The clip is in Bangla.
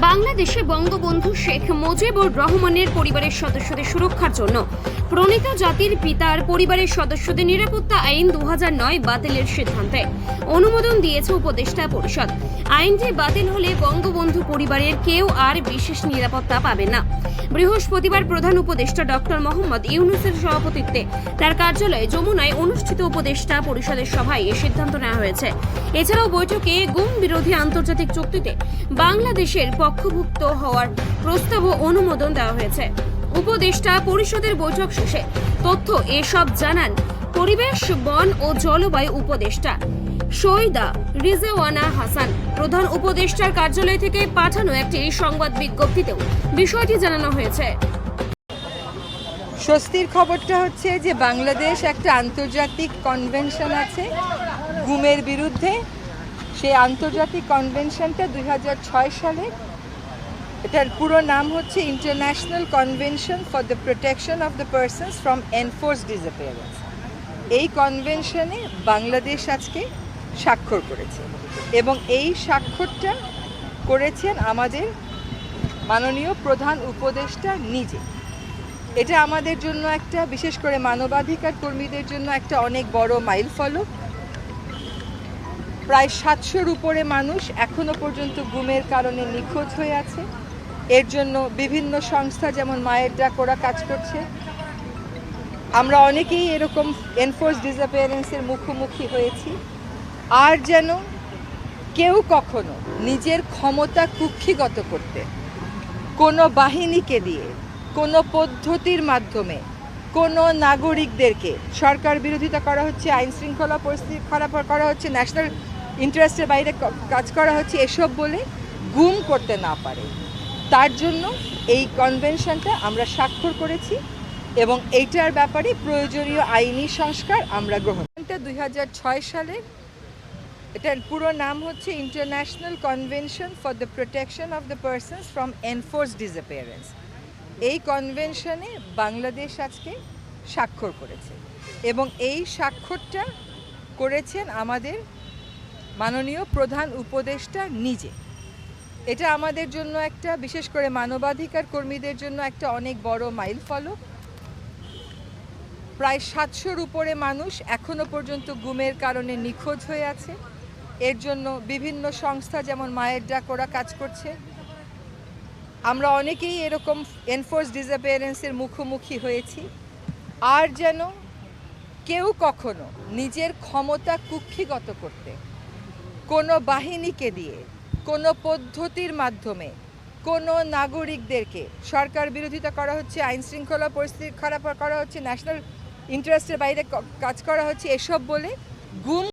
বাংলাদেশে বঙ্গবন্ধু শেখ মুজিবুর রহমানের পরিবারের সদস্যদের সুরক্ষার জন্য। প্রণীত জাতির পিতার পরিবারের সদস্যদের নিরাপত্তা আইন দুহাজার নয় বাতিলের সিদ্ধান্তে। অনুমোদন দিয়েছে উপদেষ্টা পরিষদ। আইনটি বাতিল হলে বঙ্গবন্ধু পরিবারের কেউ আর বিশেষ নিরাপত্তা পাবে না। বৃহস্পতিবার প্রধান উপদেষ্টা ডক্টর মোহাম্মদ ইউনুসের সভাপতিত্বে তার কার্যালয়ে যমুনায় অনুষ্ঠিত উপদেষ্টা পরিষদের সভায় এ সিদ্ধান্ত নেওয়া হয়েছে। এছাড়াও বৈঠকে গুম বিরোধী আন্তর্জাতিক চুক্তিতে বাংলাদেশের পক্ষভুক্ত হওয়ার প্রস্তাবও অনুমোদন দেওয়া হয়েছে। উপদেষ্টা পরিষদের বৈঠক শেষে তথ্য এসব জানান পরিবেশ, বন ও জলবায়ু উপদেষ্টা সৈদা রিজওয়ানা হাসান। প্রধান উপদেষ্টার কার্যালয় থেকে পাঠানো একটি সংবাদ বিজ্ঞপ্তিতেও বিষয়টি জানানো হয়েছে। স্বস্তির খবরটা হচ্ছে যে বাংলাদেশ একটা আন্তর্জাতিক কনভেনশন আছে, গুমের বিরুদ্ধে। সেই আন্তর্জাতিক কনভেনশনটা দুই হাজার ছয় সালে এটার পুরো নাম হচ্ছে international convention for the protection of the persons from enforce disappearance এই কনভেনশনে বাংলাদেশ আজকে স্বাক্ষর করেছে এবং এই স্বাক্ষরটা করেছেন আমাদের মাননীয় প্রধান উপদেষ্টা নিজে। এটা আমাদের জন্য একটা, বিশেষ করে মানবাধিকার কর্মীদের জন্য একটা অনেক বড় মাইল ফলক প্রায় সাতশোর উপরে মানুষ এখনও পর্যন্ত গুমের কারণে নিখোঁজ হয়ে আছে। এর জন্য বিভিন্ন সংস্থা যেমন মায়ের ডাক ওরা কাজ করছে। আমরা অনেকেই এরকম এনফোর্স ডিসঅ্যাপিয়ারেন্সের মুখোমুখি হয়েছি। আর যেন কেউ কখনো নিজের ক্ষমতা কুক্ষিগত করতে, কোনো বাহিনীকে দিয়ে, কোনো পদ্ধতির মাধ্যমে, কোনো নাগরিকদেরকে সরকার বিরোধিতা করা হচ্ছে, আইন শৃঙ্খলা পরিস্থিতি খারাপ করা হচ্ছে ন্যাশনাল ইন্টারেস্টের বাইরে কাজ করা হচ্ছে, এসব বলে গুম করতে না পারে। তার জন্য এই কনভেনশনটা আমরা স্বাক্ষর করেছি এবং এইটার ব্যাপারে প্রয়োজনীয় আইনি সংস্কার আমরা গ্রহণ দুই হাজার ছয় সালের এটার পুরো নাম হচ্ছে international convention for the protection of the persons from enforce disappearance এই কনভেনশনে বাংলাদেশ আজকে স্বাক্ষর করেছে এবং এই স্বাক্ষরটা করেছেন আমাদের মাননীয় প্রধান উপদেষ্টা নিজে। এটা আমাদের জন্য একটা, বিশেষ করে মানবাধিকার কর্মীদের জন্য একটা অনেক বড় মাইল ফলক। প্রায় সাতশোর উপরে মানুষ এখনও পর্যন্ত গুমের কারণে নিখোঁজ হয়ে আছে। এর জন্য বিভিন্ন সংস্থা যেমন মায়ের ডাক ওরা কাজ করছে। আমরা অনেকেই এরকম এনফোর্স ডিসঅ্যাপিয়ারেন্সের মুখোমুখি হয়েছি। আর যেন কেউ কখনো নিজের ক্ষমতা কুক্ষিগত করতে, কোনো বাহিনীকে দিয়ে কোনো পদ্ধতির মাধ্যমে কোনো নাগরিকদেরকে সরকার বিরোধিতা করা হচ্ছে, আইন শৃঙ্খলা পরিস্থিতি খারাপ করা হচ্ছে ন্যাশনাল ইন্টারেস্টের বাইরে কাজ করা হচ্ছে, এসব বলে গুম